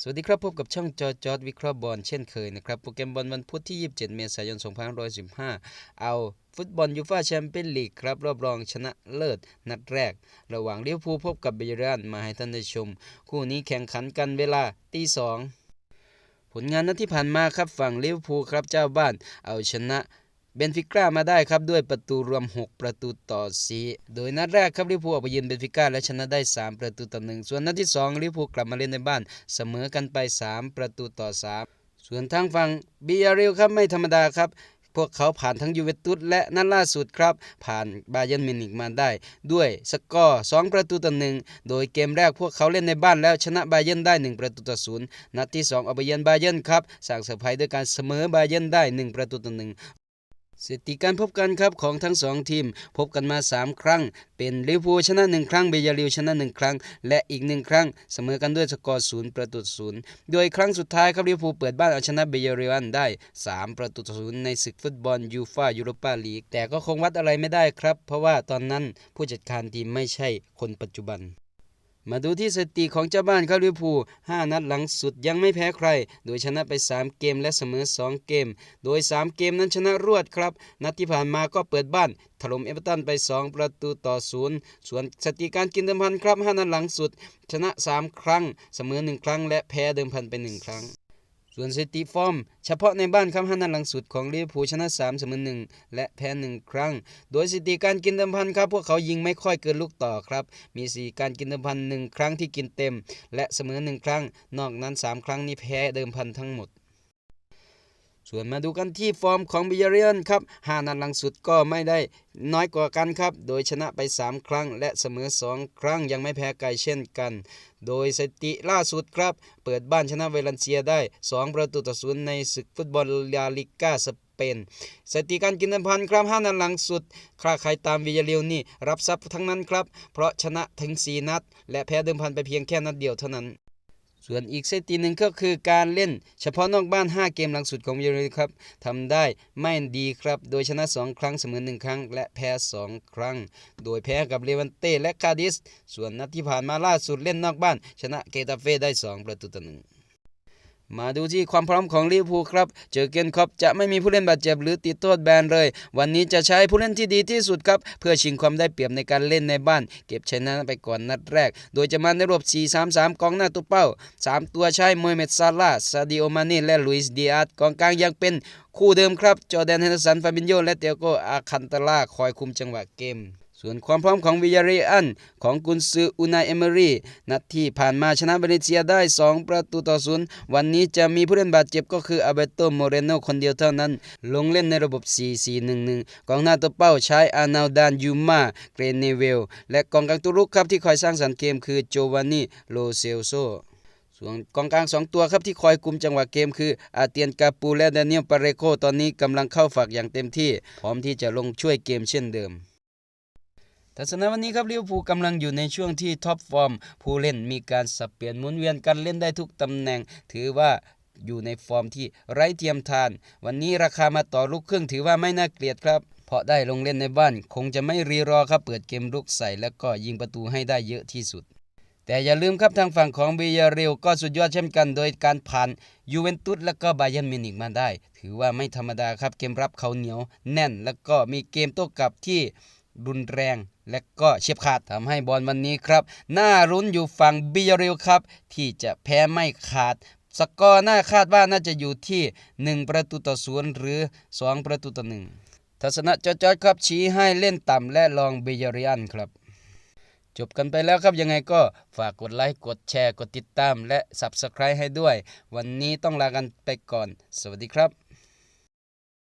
สวัสดีครับพบกับช่องจอจอดวิเคราะห์บอลเช่นเคยนะครับ โปรแกรมบอลวันพุธที่ 27 เมษายน 2515 เอาฟุตบอลยูฟ่าแชมเปี้ยนลีกครับ รอบรองชนะเลิศ นัดแรก ระหว่างลิเวอร์พูลพบกับเบเยรันมาให้ท่านได้ชม คู่นี้แข่งขันกันเวลาตีสองผลงานนัดที่ผ่านมาครับฝั่งลิเวอร์พูลครับเจ้าบ้านเอาชนะ เบนฟิก้ามาได้ครับด้วยประตูรวม 6 ประตูต่อ4โดยนัดแรกครับลิเวอร์พูลออกไปเยือนเบนฟิก้าและชนะได้ 3 ประตูต่อ1ส่วนนัดที่2ลิเวอร์พูลกลับมาเล่นในบ้าน เสมอกันไป 3 ประตูต่อ 3 ส่วนทางฝั่งบีอาริลครับไม่ธรรมดาครับพวกเขาผ่านทั้งยูเวนตุสและนัดล่าสุดครับ ผ่านบาเยิร์นมิวนิกมาได้ ด้วยสกอร์2ประตูต่อหนึ่งโดยเกมแรกพวกเขาเล่นในบ้านแล้วชนะบาเยิร์นได้ 1 ประตูต่อศูนย์นัดที่2เอาไปเยือนบาเยิร์นครับสร้างเซอร์ไพรส์ด้วยการเสมอบาเยิร์นได้ 1 ประตูต่อหนึ่ง สถิติการพบกันครับของทั้ง2ทีม พบกันมา 3 ครั้ง เป็นลิเวอร์พูลชนะ 1 ครั้งเบยาริลชนะ 1 ครั้ง และอีก 1 ครั้ง เสมอกันด้วยสกอร์0ประตูศูนย์โดยครั้งสุดท้ายครับลิเวอร์พูลเปิดบ้านเอาชนะเบยาริลได้ 3 ประตูศูนย์ในศึกฟุตบอลยูฟ่ายูโรปาลีกแต่ก็คงวัดอะไรไม่ได้ครับ เพราะว่าตอนนั้นผู้จัดการทีมไม่ใช่คนปัจจุบัน มาดูที่สถิติของเจ้าบ้านครับลิเวอร์พูล5นัดหลังสุดยังไม่แพ้ใคร โดยชนะไป 3 เกมและเสมอ 2 เกม โดย 3 เกมนั้นชนะรวดครับ นัดที่ผ่านมาก็เปิดบ้าน ถล่มเอเวอร์ตันไป 2 ประตูต่อ0ส่วนสถิติการกินเดิมพันครับ 5 นัดหลังสุด ชนะ 3 ครั้ง เสมอ 1 ครั้ง และแพ้เดิมพันไป 1 ครั้ง ส่วนสถิติฟอร์ม เฉพาะในบ้านครับ5นัดหลังสุดของลิเวอร์พูลชนะ3เสมอ1และแพ้ 1 ครั้ง โดยสถิติการกินเดิมพันครับพวกเขายิงไม่ค่อยเกินลูกต่อครับ มี4การกินเดิมพัน1ครั้งที่กินเต็ม และเสมอ 1 ครั้ง นอกนั้น 3 ครั้งนี้แพ้เดิมพันทั้งหมด ส่วนมาดูกันที่ฟอร์มของบิยาเรียนครับ5นัดหลังสุดก็ไม่ได้น้อยกว่ากันครับ โดยชนะไป 3 ครั้ง และเสมอ 2 ครั้งยังไม่แพ้ไกลเช่นกัน โดยสถิติล่าสุดครับ เปิดบ้านชนะเวลันเซียได้ 2 ประตูต่อศูนย์ในศึกฟุตบอลลาลิก้าสเปนสถิติการกินดมพันครับ5นัดหลังสุดครใครตามวิยาเรียวนี่รับทรัพย์ทั้งนั้นครับ เพราะชนะถึง 4 นัด และแพ้เดิมพันไปเพียงแค่นัดเดียวเท่านั้น ส่วนอีกสถิติหนึ่งก็คือการเล่น เฉพาะนอกบ้าน 5 เกมหลังสุดของเยอรมนีครับทำได้ไม่ดีครับ โดยชนะ 2 ครั้งเสมอ 1 ครั้ง และแพ้ 2 ครั้ง โดยแพ้กับเลวันเต้และคาดิส ส่วนนัดที่ผ่านมาล่าสุดเล่นนอกบ้าน ชนะเกตาเฟ่ได้ 2 ประตูต่อหนึ่ง มาดูที่ความพร้อมของลิเวอร์พูลครับ เจอเกนคอปจะไม่มีผู้เล่นบาดเจ็บหรือติดโทษแบนเลย วันนี้จะใช้ผู้เล่นที่ดีที่สุดครับ เพื่อชิงความได้เปรียบในการเล่นในบ้าน เก็บชนะไปก่อนนัดแรก โดยจะมาในรวบ4-3-3 กองหน้าตัวเป้า 3 ตัวใช้โมเมดซาลาซาดิโอมานีและลุยส์ดิอาสกองกลางยังเป็นคู่เดิมครับ จอแดนเฮนเดอร์สัน ฟาบินโยและเตียโกอาคันตาลาคอยคุมจังหวะเกม ส่วนความพร้อมของวิยาเรอันของกุนซืออุนายเอเมรีนัดที่ผ่านมาชนะเวเนเซียได้ 2 ประตูต่อศูนย์วันนี้จะมีผู้เล่นบาดเจ็บก็คืออาเบโตโมเรโนคนเดียวเท่านั้น ลงเล่นในระบบ 4-4-1-1 กองหน้าตัวเป้าใช้อานาดานยูมาเกรเนเวล และกองกลางตัวรุกครับที่คอยสร้างสรรค์เกมคือโจวานนีโลเซลโซส่วนกองกลาง 2 ตัวครับที่คอยกุมจังหวะเกมคืออาเตียนกาปูและดานิเอลปาเรโกตอนนี้กำลังเข้าฝักอย่างเต็มที่ พร้อมที่จะลงช่วยเกมเช่นเดิม ทัศนะวันนี้ครับลิเวอร์พูลกำลังอยู่ในช่วงที่ท็อปฟอร์ม ผู้เล่นมีการสับเปลี่ยนหมุนเวียนกันเล่นได้ทุกตำแหน่ง ถือว่าอยู่ในฟอร์มที่ไร้เทียมทาน วันนี้ราคามาต่อลูกครึ่งถือว่าไม่น่าเกลียดครับเพราะได้ลงเล่นในบ้าน คงจะไม่รีรอครับเปิดเกมลุกใส่ แล้วก็ยิงประตูให้ได้เยอะที่สุด แต่อย่าลืมครับทางฝั่งของเบียเรลก็สุดยอดเช่นกัน โดยการผ่านยูเวนตุสและก็บาเยนมินิกมาได้ ถือว่าไม่ธรรมดาครับเกมรับเขาเหนียวแน่น แล้วก็มีเกมโต้กลับที่รุนแรง และก็เฉียบขาดทำให้บอลวันนี้ครับน่ารุ้นอยู่ฝั่งบิยาเรลครับ ที่จะแพ้ไม่ขาดสกอร์น่าคาดว่าน่าจะอยู่ที่ 1 ประตูต่อศูนย์หรือ 2 ประตูต่อหนึ่งทัศนะจอดครับชี้ให้เล่นต่ำและลองเบียเรียนครับ จบกันไปแล้วครับยังไงก็ฝากกดไลค์กดแชร์กดติดตาม และ Subscribe ให้ด้วย วันนี้ต้องลากันไปก่อน สวัสดีครับ